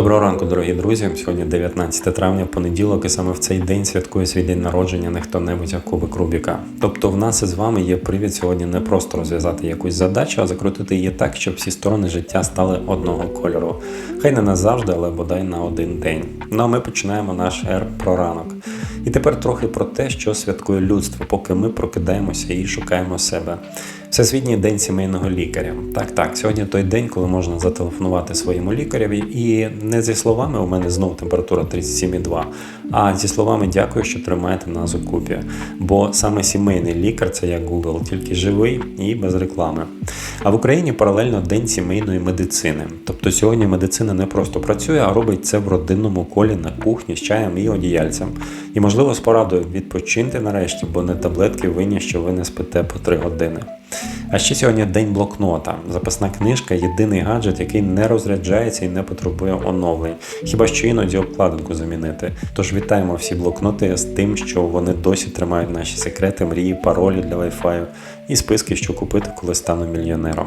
Доброго ранку, дорогі друзі. Сьогодні 19 травня, понеділок, і саме в цей день святкує свій день народження не хто-небудь, а кубик Рубіка. Тобто в нас із вами є привід сьогодні не просто розв'язати якусь задачу, а закрутити її так, щоб всі сторони життя стали одного кольору. Хай не назавжди, але бодай на один день. Ну а ми починаємо наш ер про ранок. І тепер трохи про те, що святкує людство, поки ми прокидаємося і шукаємо себе. Всесвітній день сімейного лікаря. Так, так, сьогодні той день, коли можна зателефонувати своєму лікареві, і не зі словами у мене знову температура 37,2, а зі словами дякую, що тримаєте нас у купі. Бо саме сімейний лікар це як Google, тільки живий і без реклами. А в Україні паралельно день сімейної медицини. Тобто сьогодні медицина не просто працює, а робить це в родинному колі на кухні з чаєм і одіяльцем. І можливо з порадою відпочиньте нарешті, бо не таблетки винні, що ви не спите по 3 години. А ще сьогодні день блокнота. Записна книжка єдиний гаджет, який не розряджається і не потребує оновлень. Хіба що іноді обкладинку замінити. Тож вітаємо всі блокноти з тим, що вони досі тримають наші секрети, мрії, паролі для Wi-Fi і списки, що купити, коли стану мільйонером.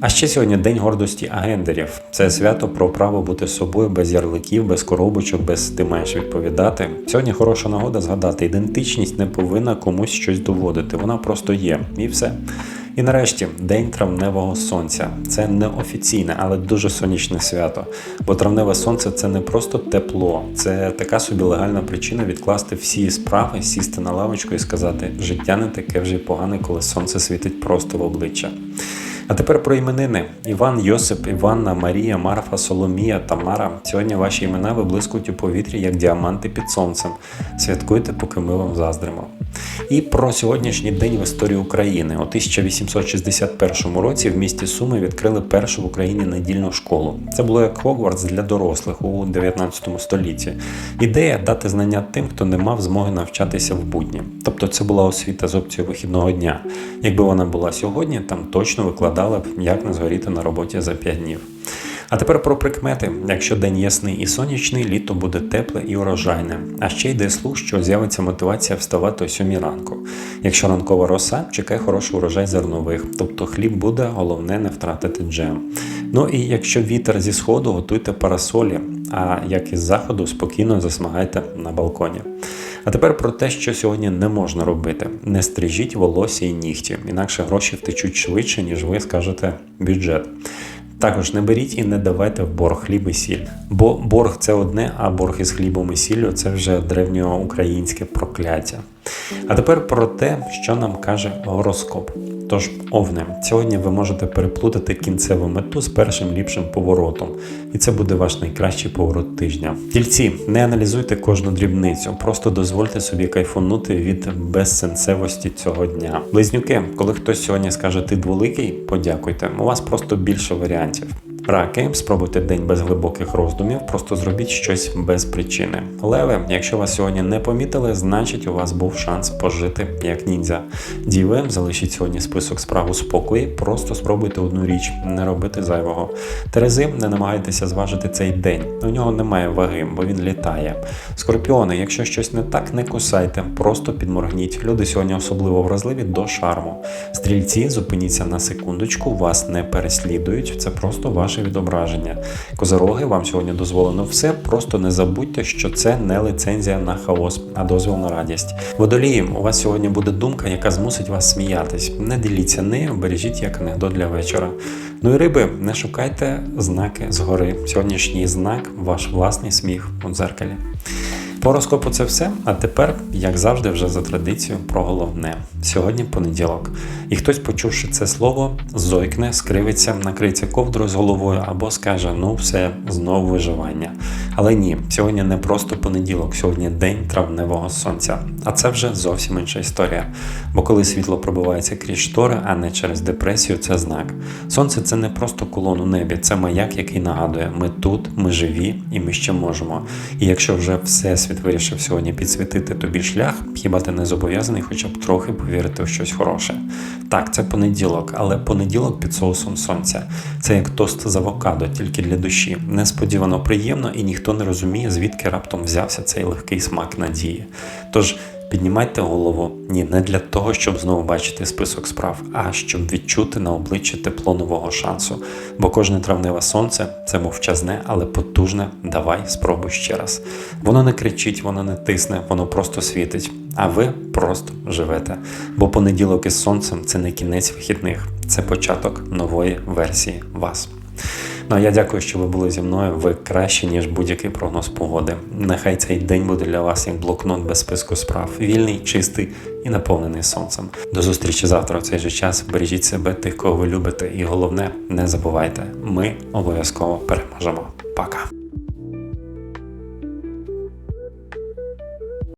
А ще сьогодні День гордості агендерів. Це свято про право бути собою без ярликів, без коробочок, без ти маєш відповідати. Сьогодні хороша нагода згадати, ідентичність не повинна комусь щось доводити. Вона просто є, і все. І нарешті День травневого сонця. Це не офіційне, але дуже сонячне свято. Бо травневе сонце це не просто тепло, це така собі легальна причина відкласти всі справи, сісти на лавочку і сказати, життя не таке вже погане, коли сонце світить просто в обличчя. А тепер про іменини: Іван, Йосип, Іванна, Марія, Марфа, Соломія, Тамара. Сьогодні ваші імена виблискують у повітрі як діаманти під сонцем. Святкуйте, поки ми вам заздримо. І про сьогоднішній день в історії України. У 1861 році в місті Суми відкрили першу в Україні недільну школу. Це було як Хогвартс для дорослих у 19 столітті. Ідея дати знання тим, хто не мав змоги навчатися в будні. Тобто це була освіта з опцією вихідного дня. Якби вона була сьогодні, там точно викладали б, як не згоріти на роботі за 5 днів. А тепер про прикмети. Якщо день ясний і сонячний, літо буде тепле і урожайне. А ще йде слух, що з'явиться мотивація вставати о 7 ранку. Якщо ранкова роса, чекай хороший урожай зернових, тобто хліб буде, головне не втратити джем. Ну і якщо вітер зі сходу, готуйте парасолі, а як із заходу, спокійно засмагайте на балконі. А тепер про те, що сьогодні не можна робити: не стрижіть волосся і нігті, інакше гроші втечуть швидше, ніж ви скажете бюджет. Також не беріть і не давайте в борг хліб і сіль. Бо борг це одне, а борг із хлібом і сіллю це вже древньоукраїнське прокляття. А тепер про те, що нам каже гороскоп. Тож, овне, сьогодні ви можете переплутати кінцеву мету з першим ліпшим поворотом, і це буде ваш найкращий поворот тижня. Тільці, не аналізуйте кожну дрібницю, просто дозвольте собі кайфонути від безсенсевості цього дня. Близнюки, коли хтось сьогодні скаже ти дволикий, подякуйте. У вас просто більше варіантів. Раки, спробуйте день без глибоких роздумів, просто зробіть щось без причини. Леви, якщо вас сьогодні не помітили, значить у вас був шанс пожити як ніндзя. Діви, залишіть сьогодні список справ у спокої, просто спробуйте одну річ, не робити зайвого. Терези, не намагайтеся зважити цей день. У нього немає ваги, бо він літає. Скорпіони, якщо щось не так, не кусайте, просто підморгніть. Люди сьогодні особливо вразливі до шарму. Стрільці, зупиніться на секундочку, вас не переслідують. Це просто ваше відображення. Козороги, вам сьогодні дозволено все. Просто не забудьте, що це не лицензія на хаос, а дозвіл на радість. Водолії, у вас сьогодні буде думка, яка змусить вас сміятись. Не діліться нею, бережіть як анекдот для вечора. Ну і риби, не шукайте знаки згори. Сьогоднішній знак ваш власний сміх у дзеркалі. По гороскопу це все. А тепер, як завжди, вже за традицією, про головне. Сьогодні понеділок. І хтось, почувши це слово, зойкне, скривиться, накриється ковдрою з головою або скаже: ну все, знову виживання. Але ні, сьогодні не просто понеділок, сьогодні день травневого сонця. А це вже зовсім інша історія. Бо коли світло пробивається крізь штори, а не через депресію, це знак. Сонце це не просто колон у небі, це маяк, який нагадує: ми тут, ми живі і ми ще можемо. І якщо вже все Всесвіт вирішив сьогодні підсвітити тобі шлях, хіба ти не зобов'язаний хоча б трохи повірити в щось хороше. Так, це понеділок, але понеділок під соусом сонця. Це як тост з авокадо, тільки для душі. Несподівано приємно, і ніхто не розуміє, звідки раптом взявся цей легкий смак надії. Тож Піднімайте голову ні, не для того, щоб знову бачити список справ, а щоб відчути на обличчі тепло нового шансу. Бо кожне травневе сонце це мовчазне, але потужне. Давай спробуй ще раз. Воно не кричить, воно не тисне, воно просто світить. А ви просто живете. Бо понеділок із сонцем це не кінець вихідних, це початок нової версії вас. Ну а я дякую, що ви були зі мною. Ви краще, ніж будь-який прогноз погоди. Нехай цей день буде для вас як блокнот без списку справ, вільний, чистий і наповнений сонцем. До зустрічі завтра в цей же час. Бережіть себе, тих, кого ви любите, і головне, не забувайте, ми обов'язково переможемо. Пока.